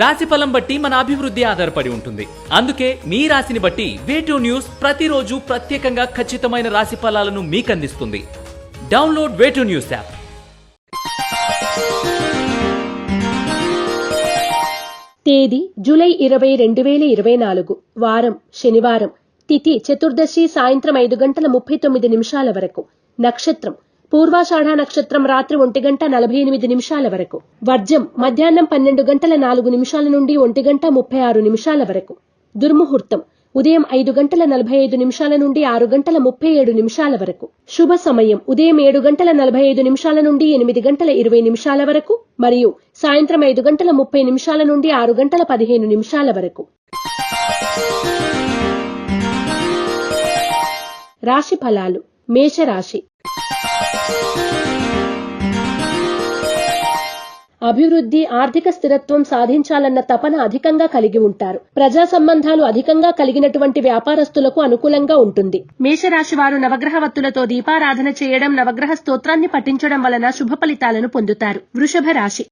రాశి ఫలం బట్టి మన అభివృద్ధి ఆధారపడి ఉంటుంది. అందుకే మీ రాశిని బట్టి వేటూ న్యూస్ ప్రతిరోజు ప్రత్యేకంగా ఖచ్చితమైన రాశి ఫలాలను మీకు అందిస్తుంది download way two news app తేదీ జూలై ఇరవై రెండు వేల ఇరవై నాలుగు వారం శనివారం తిథి చతుర్దశి సాయంత్రం ఐదు గంటల ముప్పై తొమ్మిది నిమిషాల వరకు. నక్షత్రం పూర్వాషాఢ నక్షత్రం రాత్రి ఒంటి గంట నలభై ఎనిమిది నిమిషాల వరకు. వర్జం మధ్యాహ్నం పన్నెండు గంటల నాలుగు నిమిషాల నుండి ఒంటి గంట ముప్పై ఆరు నిమిషాల వరకు. దుర్ముహూర్తం ఉదయం ఐదు గంటల నలభై ఐదు నిమిషాల నుండి ఆరు గంటల ముప్పై ఏడు నిమిషాల వరకు. శుభ సమయం ఉదయం ఏడు గంటల నలభై ఐదు నిమిషాల నుండి ఎనిమిది గంటల ఇరవై నిమిషాల వరకు మరియు సాయంత్రం ఐదు గంటల ముప్పై నిమిషాల నుండి ఆరు గంటల పదిహేను నిమిషాల వరకు. రాశి ఫలాలు మేషరాశి అభివృద్ధి ఆర్థిక స్థిరత్వం సాధించాలన్న తపన అధికంగా కలిగి ఉంటారు. ప్రజా సంబంధాలు అధికంగా కలిగినటువంటి వ్యాపారస్తులకు అనుకూలంగా ఉంటుంది. మేషరాశి వారు నవగ్రహ వత్తులతో దీపారాధన చేయడం నవగ్రహ స్తోత్రాన్ని పఠించడం వలన శుభ ఫలితాలను పొందుతారు. వృషభ రాశి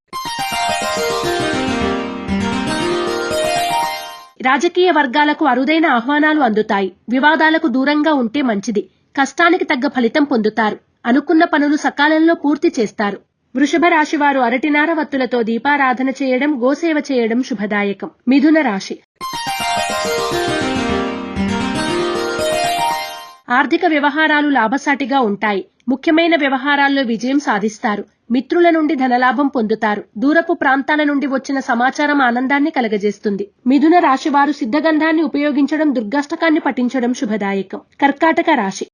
రాజకీయ వర్గాలకు అరుదైన ఆహ్వానాలు అందుతాయి. వివాదాలకు దూరంగా ఉంటే మంచిది. కష్టానికి తగ్గ ఫలితం పొందుతారు. అనుకున్న పనులు సకాలంలో పూర్తి చేస్తారు. వృషభ రాశి వారు అరటినార వత్తులతో దీపారాధన చేయడం గోసేవ చేయడం శుభదాయకం. మిథున రాశి. ఆర్థిక వ్యవహారాలు లాభసాటిగా ఉంటాయి. ముఖ్యమైన వ్యవహారాల్లో విజయం సాధిస్తారు. మిత్రుల నుండి ధనలాభం పొందుతారు. దూరపు ప్రాంతాల నుండి వచ్చిన సమాచారం ఆనందాన్ని కలగజేస్తుంది. మిథున రాశి వారు సిద్ధగంధాన్ని ఉపయోగించడం దుర్గాష్టకాన్ని పఠించడం శుభదాయకం. కర్కాటక రాశి.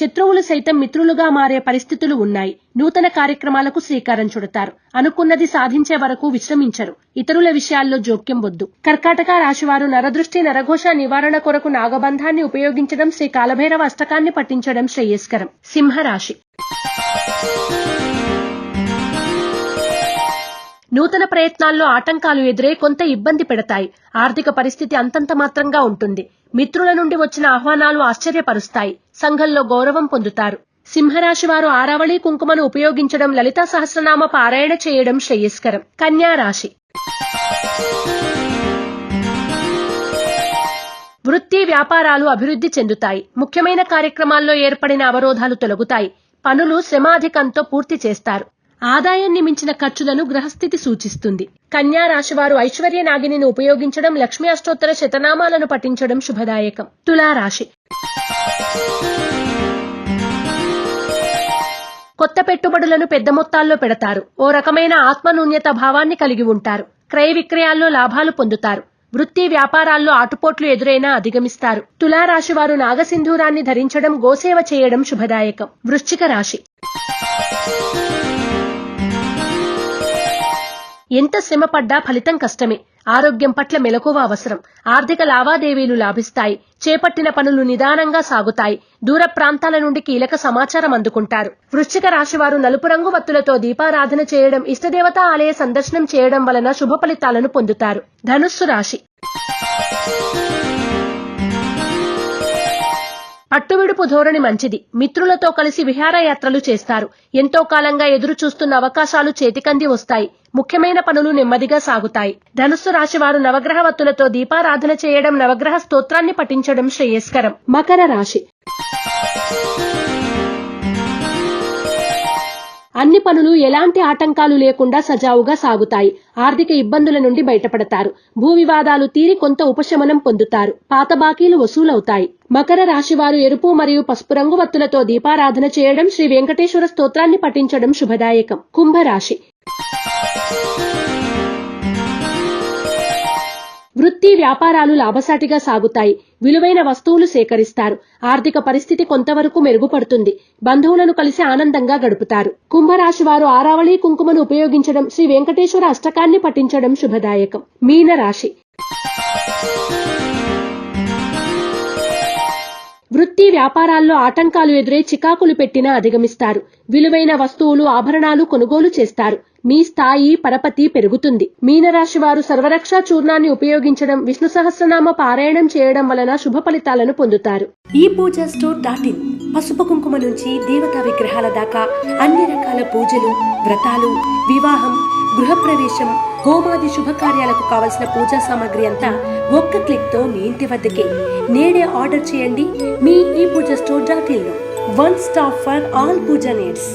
శత్రువులు సైతం మిత్రులుగా మారే పరిస్థితులు ఉన్నాయి. నూతన కార్యక్రమాలకు శ్రీకారం చుడతారు. అనుకున్నది సాధించే వరకు విశ్రమించరు. ఇతరుల విషయాల్లో జోక్యం వద్దు. కర్కాటక రాశివారు నరదృష్టి నరఘోష నివారణ కొరకు నాగబంధాన్ని ఉపయోగించడం శ్రీ కాలభైరవ అష్టకాన్ని పఠించడం శ్రేయస్కరం. సింహరాశి నూతన ప్రయత్నాల్లో ఆటంకాలు ఎదురే కొంత ఇబ్బంది పెడతాయి. ఆర్థిక పరిస్థితి అంతంత మాత్రంగా ఉంటుంది. మిత్రుల నుండి వచ్చిన ఆహ్వానాలు ఆశ్చర్యపరుస్తాయి. సంఘంలో గౌరవం పొందుతారు. సింహరాశి వారు ఆరావళి కుంకుమను ఉపయోగించడం లలితా సహస్రనామ పారాయణ చేయడం శ్రేయస్కరం. కన్యా రాశి. వృత్తి వ్యాపారాలు అభివృద్ధి చెందుతాయి. ముఖ్యమైన కార్యక్రమాల్లో ఏర్పడిన అవరోధాలు తొలగుతాయి. పనులు శ్రమాధికంతో పూర్తి చేస్తారు. ఆదాయాన్ని మించిన ఖర్చులను గ్రహస్థితి సూచిస్తుంది. కన్యా రాశివారు ఐశ్వర్య నాగిని ఉపయోగించడం లక్ష్మీ అష్టోత్తర శతనామాలను పఠించడం శుభదాయకం. తులారాశి కొత్త పెట్టుబడులను పెద్ద మొత్తాల్లో పెడతారు. ఓ రకమైన ఆత్మనూన్యత భావాన్ని కలిగి ఉంటారు. క్రయ విక్రయాల్లో లాభాలు పొందుతారు. వృత్తి వ్యాపారాల్లో ఆటుపోట్లు ఎదురైనా అధిగమిస్తారు. తులారాశి వారు నాగసింధూరాన్ని ధరించడం గోసేవ చేయడం శుభదాయకం. వృశ్చిక రాశి. ఎంత శ్రమ పడ్డా ఫలితం కష్టమే. ఆరోగ్యం పట్ల మెలకువ అవసరం. ఆర్థిక లావాదేవీలు లాభిస్తాయి. చేపట్టిన పనులు నిదానంగా సాగుతాయి. దూర ప్రాంతాల నుండి కీలక సమాచారం అందుకుంటారు. వృశ్చిక రాశి వారు నలుపు రంగు వత్తులతో దీపారాధన చేయడం ఇష్టదేవత ఆలయ సందర్శనం చేయడం వలన శుభ ఫలితాలను పొందుతారు. ధనుస్సు రాశి. అట్టువిడుపు ధోరణి మంచిది. మిత్రులతో కలిసి విహారయాత్రలు చేస్తారు. ఎంతో కాలంగా ఎదురు చూస్తున్న అవకాశాలు చేతికంది వస్తాయి. ముఖ్యమైన పనులు నెమ్మదిగా సాగుతాయి. ధనుస్సు రాశి వారు నవగ్రహ వత్తులతో దీపారాధన చేయడం నవగ్రహ స్తోత్రాన్ని పఠించడం శ్రేయస్కరం. మకర రాశి. అన్ని పనులు ఎలాంటి ఆటంకాలు లేకుండా సజావుగా సాగుతాయి. ఆర్థిక ఇబ్బందుల నుండి బయటపడతారు. భూ వివాదాలు తీరి కొంత ఉపశమనం పొందుతారు. పాత బాకీలు వసూలవుతాయి. మకర రాశి వారు ఎరుపు మరియు పసుపు రంగు వత్తులతో దీపారాధన చేయడం శ్రీ వెంకటేశ్వర స్తోత్రాన్ని పఠించడం శుభదాయకం. కుంభరాశి. వృత్తి వ్యాపారాలు లాభసాటిగా సాగుతాయి. విలువైన వస్తువులు సేకరిస్తారు. ఆర్థిక పరిస్థితి కొంతవరకు మెరుగుపడుతుంది. బంధువులను కలిసి ఆనందంగా గడుపుతారు. కుంభరాశి వారు ఆరావళి కుంకుమను ఉపయోగించడం శ్రీ వెంకటేశ్వర అష్టకాన్ని పఠించడం శుభదాయకం. మీన రాశి వృత్తి వ్యాపారాల్లో ఆటంకాలు ఎదురై చికాకులు పెట్టినా అధిగమిస్తారు. విలువైన వస్తువులు ఆభరణాలు కొనుగోలు చేస్తారు. మీ స్థాయి పరపతి పెరుగుతుంది. మీనరాశి వారు సర్వరక్ష చూర్ణాన్ని ఉపయోగించడం విష్ణు సహస్రనామ పారాయణం చేయడం వలన శుభ ఫలితాలను పొందుతారు. ఈ పూజ స్టోర్ డాట్ ఇన్ పసుపు కుంకుమ నుంచి దేవతా విగ్రహాల దాకా అన్ని రకాల పూజలు వ్రతాలు వివాహం గృహప్రవేశం హోమాది శుభకార్యాలకు కావలసిన పూజా సామాగ్రి అంతా ఒక్క క్లిక్తో మీ ఇంటి వద్దకే. నేడే ఆర్డర్ చేయండి మీ ఈ Pooja store dot in one stop for all puja needs.